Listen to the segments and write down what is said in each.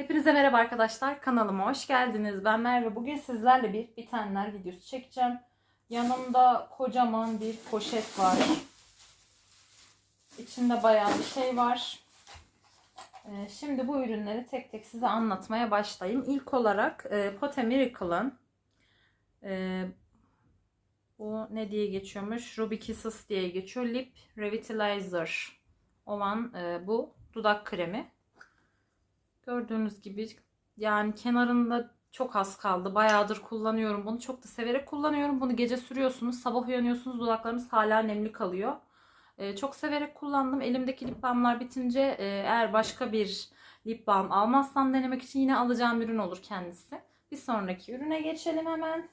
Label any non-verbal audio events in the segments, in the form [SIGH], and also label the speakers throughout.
Speaker 1: Hepinize merhaba arkadaşlar. Kanalıma hoş geldiniz. Ben Merve. Bugün sizlerle bir bitenler videosu çekeceğim. Yanımda kocaman bir poşet var. İçinde bayağı bir şey var. Ee, Şimdi bu ürünleri tek tek size anlatmaya başlayayım. İlk olarak e, Pote Miracle'ın e, bu ne diye geçiyormuş? Ruby Kisses diye geçiyor. Lip Revitalizer olan e, bu dudak kremi. Gördüğünüz gibi yani kenarında çok az kaldı. Bayağıdır kullanıyorum bunu. Çok da severek kullanıyorum. Bunu gece sürüyorsunuz. Sabah uyanıyorsunuz. Dudaklarınız hala nemli kalıyor. Ee, çok severek kullandım. Elimdeki lip balmlar bitince e, eğer başka bir lip balm almazsam denemek için yine alacağım ürün olur kendisi. Bir sonraki ürüne geçelim hemen.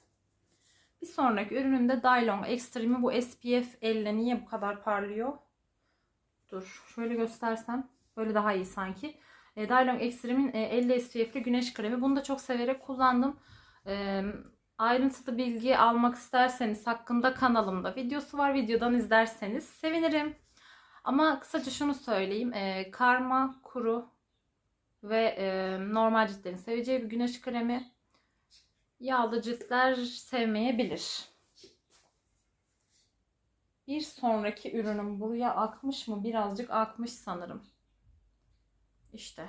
Speaker 1: Bir sonraki ürünüm de Dylon Extreme. Bu SPF 50. Niye bu kadar parlıyor? Dur şöyle göstersem. Böyle daha iyi sanki. E, Dylon Extreme'in e, 50 SPF'li güneş kremi. Bunu da çok severek kullandım. E, ayrıntılı bilgi almak isterseniz hakkında kanalımda videosu var. Videodan izlerseniz sevinirim. Ama kısaca şunu söyleyeyim. E, karma, kuru ve e, normal ciltlerin seveceği bir güneş kremi. Yağlı ciltler sevmeyebilir. Bir sonraki ürünüm buraya akmış mı? Birazcık akmış sanırım. İşte.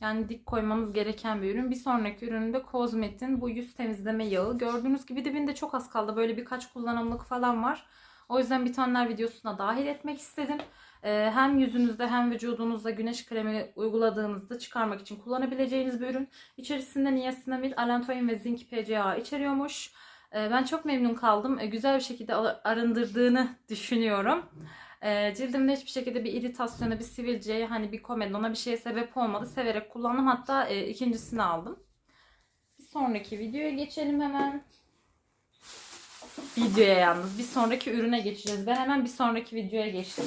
Speaker 1: Yani dik koymamız gereken bir ürün. Bir sonraki üründe Kozmet'in bu yüz temizleme yağı. Gördüğünüz gibi dibinde çok az kaldı. Böyle birkaç kullanımlık falan var. O yüzden bitenler videosuna dahil etmek istedim. Ee, hem yüzünüzde hem vücudunuzda güneş kremi uyguladığınızda çıkarmak için kullanabileceğiniz bir ürün. İçerisinde niacinamid, allantoin ve zinc PCA içeriyormuş. Ee, ben çok memnun kaldım. Ee, güzel bir şekilde arındırdığını [LAUGHS] düşünüyorum. E, cildimde hiçbir şekilde bir iritasyona, bir sivilceye, hani bir komedona bir şeye sebep olmadı. Severek kullandım. Hatta e, ikincisini aldım. Bir sonraki videoya geçelim hemen. Videoya yalnız. Bir sonraki ürüne geçeceğiz. Ben hemen bir sonraki videoya geçtim.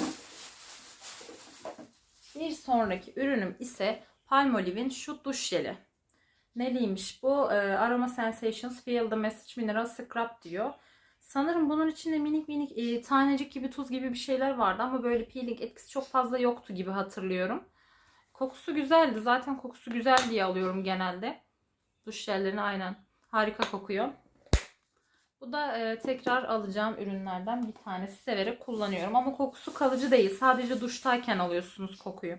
Speaker 1: Bir sonraki ürünüm ise Palmolive'in şu duş jeli. Neliymiş bu? E, Aroma Sensations Feel the Message Mineral Scrub diyor. Sanırım bunun içinde minik minik e, tanecik gibi tuz gibi bir şeyler vardı ama böyle peeling etkisi çok fazla yoktu gibi hatırlıyorum. Kokusu güzeldi. Zaten kokusu güzel diye alıyorum genelde. Duş jellerini aynen. Harika kokuyor. Bu da e, tekrar alacağım ürünlerden bir tanesi. Severek kullanıyorum ama kokusu kalıcı değil. Sadece duştayken alıyorsunuz kokuyu.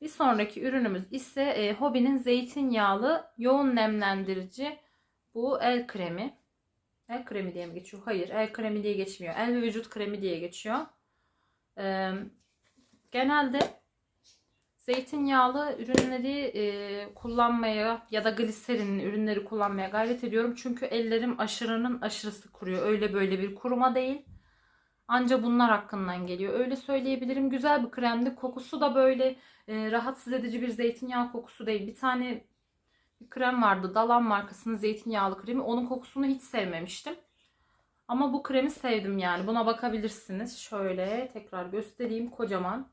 Speaker 1: Bir sonraki ürünümüz ise e, Hobby'nin zeytinyağlı yoğun nemlendirici bu el kremi. El kremi diye mi geçiyor? Hayır el kremi diye geçmiyor. El ve vücut kremi diye geçiyor. Ee, genelde zeytinyağlı ürünleri e, kullanmaya ya da gliserinli ürünleri kullanmaya gayret ediyorum. Çünkü ellerim aşırının aşırısı kuruyor. Öyle böyle bir kuruma değil. Anca bunlar hakkından geliyor. Öyle söyleyebilirim. Güzel bir kremdi. Kokusu da böyle e, rahatsız edici bir zeytinyağı kokusu değil. Bir tane krem vardı. Dalan markasının zeytinyağlı kremi. Onun kokusunu hiç sevmemiştim. Ama bu kremi sevdim yani. Buna bakabilirsiniz. Şöyle tekrar göstereyim. Kocaman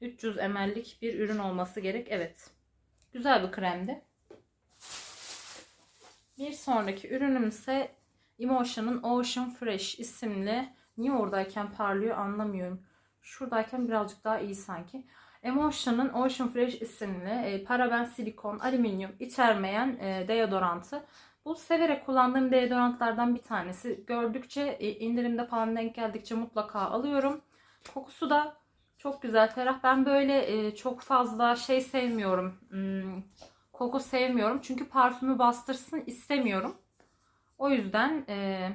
Speaker 1: 300 ml'lik bir ürün olması gerek. Evet. Güzel bir kremdi. Bir sonraki ürünüm ise Emotion'ın Ocean Fresh isimli. Niye oradayken parlıyor anlamıyorum. Şuradayken birazcık daha iyi sanki. Emotion'ın Ocean Fresh isimli e, paraben, silikon, alüminyum içermeyen e, deodorantı. Bu severek kullandığım deodorantlardan bir tanesi. Gördükçe e, indirimde falan denk geldikçe mutlaka alıyorum. Kokusu da çok güzel, ferah. Ben böyle e, çok fazla şey sevmiyorum. Hmm, koku sevmiyorum. Çünkü parfümü bastırsın istemiyorum. O yüzden e,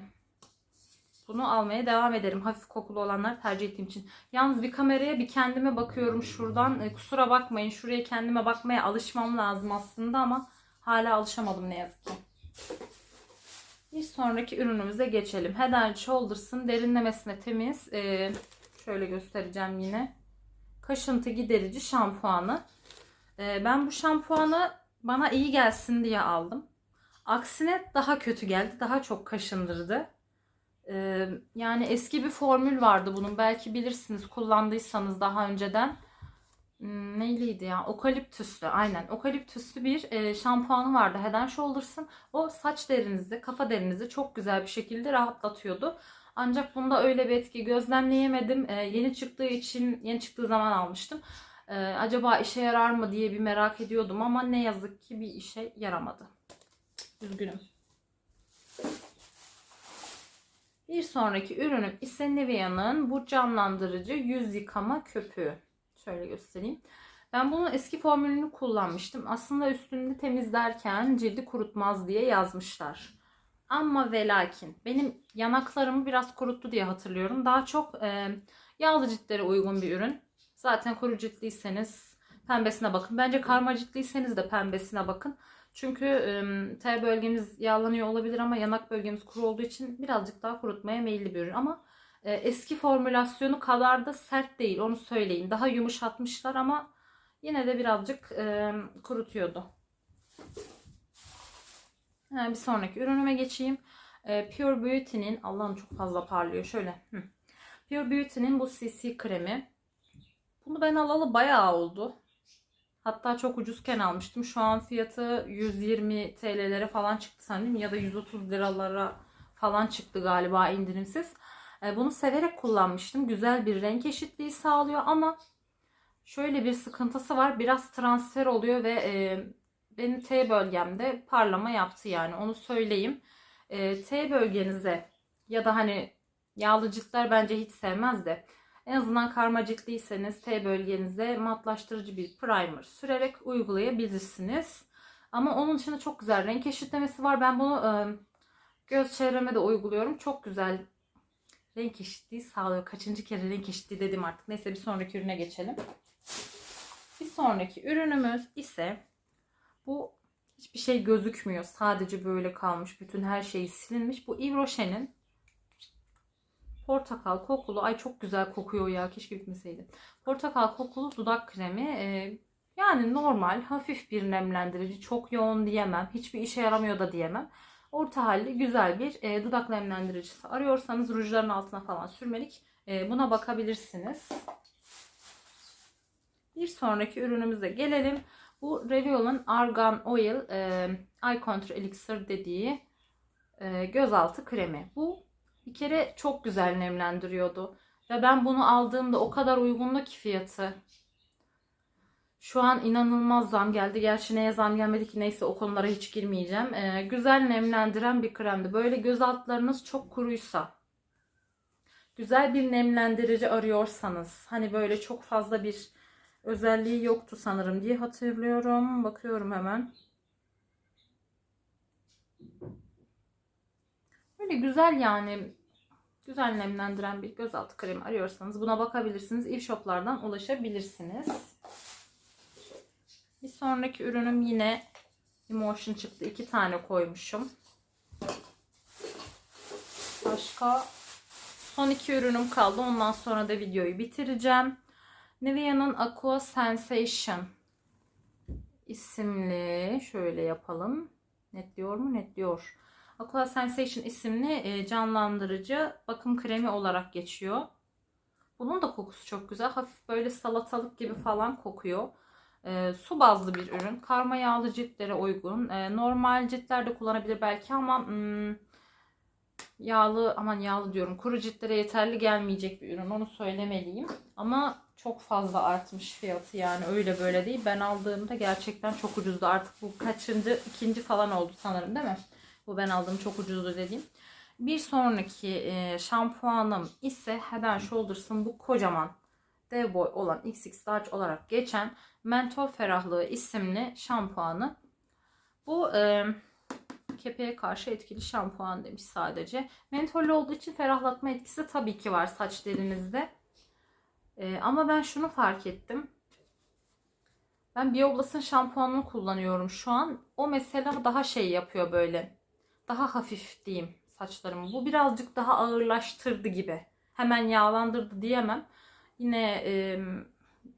Speaker 1: bunu almaya devam ederim. Hafif kokulu olanlar tercih ettiğim için. Yalnız bir kameraya bir kendime bakıyorum şuradan. E, kusura bakmayın. Şuraya kendime bakmaya alışmam lazım aslında ama hala alışamadım ne yazık ki. Bir sonraki ürünümüze geçelim. Head and Shoulders'ın derinlemesine temiz. E, şöyle göstereceğim yine. Kaşıntı giderici şampuanı. E, ben bu şampuanı bana iyi gelsin diye aldım. Aksine daha kötü geldi. Daha çok kaşındırdı. Ee, yani eski bir formül vardı bunun. Belki bilirsiniz kullandıysanız daha önceden. Hmm, neyliydi ya? Okaliptüslü. Aynen. Okaliptüslü bir e, şampuanı vardı. Head and Shoulders'ın. O saç derinizi, kafa derinizi çok güzel bir şekilde rahatlatıyordu. Ancak bunda öyle bir etki gözlemleyemedim. E, yeni çıktığı için, yeni çıktığı zaman almıştım. Ee, acaba işe yarar mı diye bir merak ediyordum ama ne yazık ki bir işe yaramadı. Üzgünüm. Bir sonraki ürünüm ise Nivea'nın bu canlandırıcı yüz yıkama köpüğü. Şöyle göstereyim. Ben bunun eski formülünü kullanmıştım. Aslında üstünü temizlerken cildi kurutmaz diye yazmışlar. Ama ve lakin benim yanaklarımı biraz kuruttu diye hatırlıyorum. Daha çok e, yağlı ciltlere uygun bir ürün. Zaten kuru ciltliyseniz pembesine bakın. Bence karma ciltliyseniz de pembesine bakın. Çünkü T bölgemiz yağlanıyor olabilir ama yanak bölgemiz kuru olduğu için birazcık daha kurutmaya meyilli bir ürün. Ama e, eski formülasyonu kadar da sert değil onu söyleyeyim. Daha yumuşatmışlar ama yine de birazcık kurutuyordu. Hemen bir sonraki ürünüme geçeyim. E, Pure Beauty'nin Allah'ım çok fazla parlıyor. Şöyle. Pure Beauty'nin bu CC kremi. Bunu ben alalı bayağı oldu. Hatta çok ucuzken almıştım. Şu an fiyatı 120 TL'lere falan çıktı sanırım. Ya da 130 liralara falan çıktı galiba indirimsiz. E, Bunu severek kullanmıştım. Güzel bir renk eşitliği sağlıyor ama şöyle bir sıkıntısı var. Biraz transfer oluyor ve e, benim T bölgemde parlama yaptı yani onu söyleyeyim. E, T bölgenize ya da hani yağlı ciltler bence hiç sevmez de en azından karma ciltliyseniz T bölgenize matlaştırıcı bir primer sürerek uygulayabilirsiniz. Ama onun dışında çok güzel renk eşitlemesi var. Ben bunu e, göz çevreme de uyguluyorum. Çok güzel renk eşitliği sağlıyor. Kaçıncı kere renk eşitliği dedim artık. Neyse bir sonraki ürüne geçelim. Bir sonraki ürünümüz ise bu hiçbir şey gözükmüyor. Sadece böyle kalmış. Bütün her şey silinmiş. Bu Yves Rocher'in portakal kokulu. Ay çok güzel kokuyor ya. Keşke bitmeseydi. Portakal kokulu dudak kremi. Ee, yani normal, hafif bir nemlendirici. Çok yoğun diyemem. Hiçbir işe yaramıyor da diyemem. Orta halli güzel bir e, dudak nemlendiricisi arıyorsanız rujların altına falan sürmelik e, buna bakabilirsiniz. Bir sonraki ürünümüze gelelim. Bu Reviol'un Argan Oil e, Eye Contour Elixir dediği e, gözaltı kremi. Bu bir kere çok güzel nemlendiriyordu. Ve ben bunu aldığımda o kadar uygundu ki fiyatı. Şu an inanılmaz zam geldi. Gerçi neye zam gelmedi ki neyse o konulara hiç girmeyeceğim. Ee, güzel nemlendiren bir kremdi. Böyle göz altlarınız çok kuruysa, güzel bir nemlendirici arıyorsanız, hani böyle çok fazla bir özelliği yoktu sanırım diye hatırlıyorum. Bakıyorum hemen. Böyle güzel yani güzel nemlendiren bir gözaltı kremi arıyorsanız buna bakabilirsiniz. Eve Shop'lardan ulaşabilirsiniz. Bir sonraki ürünüm yine Emotion çıktı. iki tane koymuşum. Başka son iki ürünüm kaldı. Ondan sonra da videoyu bitireceğim. Nivea'nın Aqua Sensation isimli şöyle yapalım. Netliyor mu? Netliyor. Aqua Sensation isimli e, canlandırıcı bakım kremi olarak geçiyor. Bunun da kokusu çok güzel. Hafif böyle salatalık gibi falan kokuyor. E, su bazlı bir ürün. Karma yağlı ciltlere uygun. E, normal ciltler de kullanabilir belki ama hmm, yağlı aman yağlı diyorum. Kuru ciltlere yeterli gelmeyecek bir ürün. Onu söylemeliyim. Ama çok fazla artmış fiyatı yani öyle böyle değil. Ben aldığımda gerçekten çok ucuzdu. Artık bu kaçıncı ikinci falan oldu sanırım değil mi? Bu ben aldığım çok ucuzdu dediğim. Bir sonraki e, şampuanım ise Head Shoulders'ın bu kocaman dev boy olan XX large olarak geçen Mentol Ferahlığı isimli şampuanı. Bu e, kepeğe karşı etkili şampuan demiş sadece. Mentollü olduğu için ferahlatma etkisi tabii ki var saç derinizde. E, ama ben şunu fark ettim. Ben Bioblas'ın şampuanını kullanıyorum şu an. O mesela daha şey yapıyor böyle. Daha hafif diyeyim saçlarımı. Bu birazcık daha ağırlaştırdı gibi. Hemen yağlandırdı diyemem. Yine e,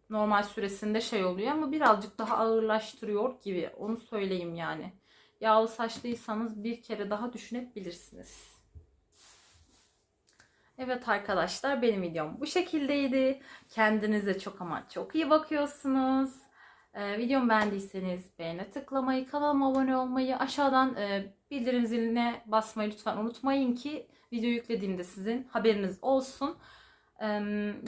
Speaker 1: normal süresinde şey oluyor ama birazcık daha ağırlaştırıyor gibi. Onu söyleyeyim yani. Yağlı saçlıysanız bir kere daha düşünebilirsiniz. Evet arkadaşlar benim videom bu şekildeydi. Kendinize çok ama çok iyi bakıyorsunuz. Ee, videomu beğendiyseniz beğene tıklamayı, kanalıma abone olmayı, aşağıdan e, bildirim ziline basmayı lütfen unutmayın ki video yüklediğimde sizin haberiniz olsun. Ee,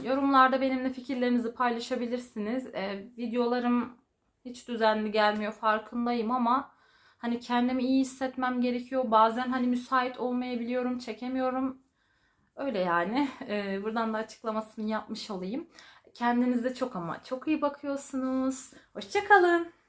Speaker 1: yorumlarda benimle fikirlerinizi paylaşabilirsiniz. Ee, videolarım hiç düzenli gelmiyor farkındayım ama hani kendimi iyi hissetmem gerekiyor. Bazen hani müsait olmayabiliyorum, çekemiyorum. Öyle yani. Ee, buradan da açıklamasını yapmış olayım. Kendinize çok ama çok iyi bakıyorsunuz. Hoşçakalın.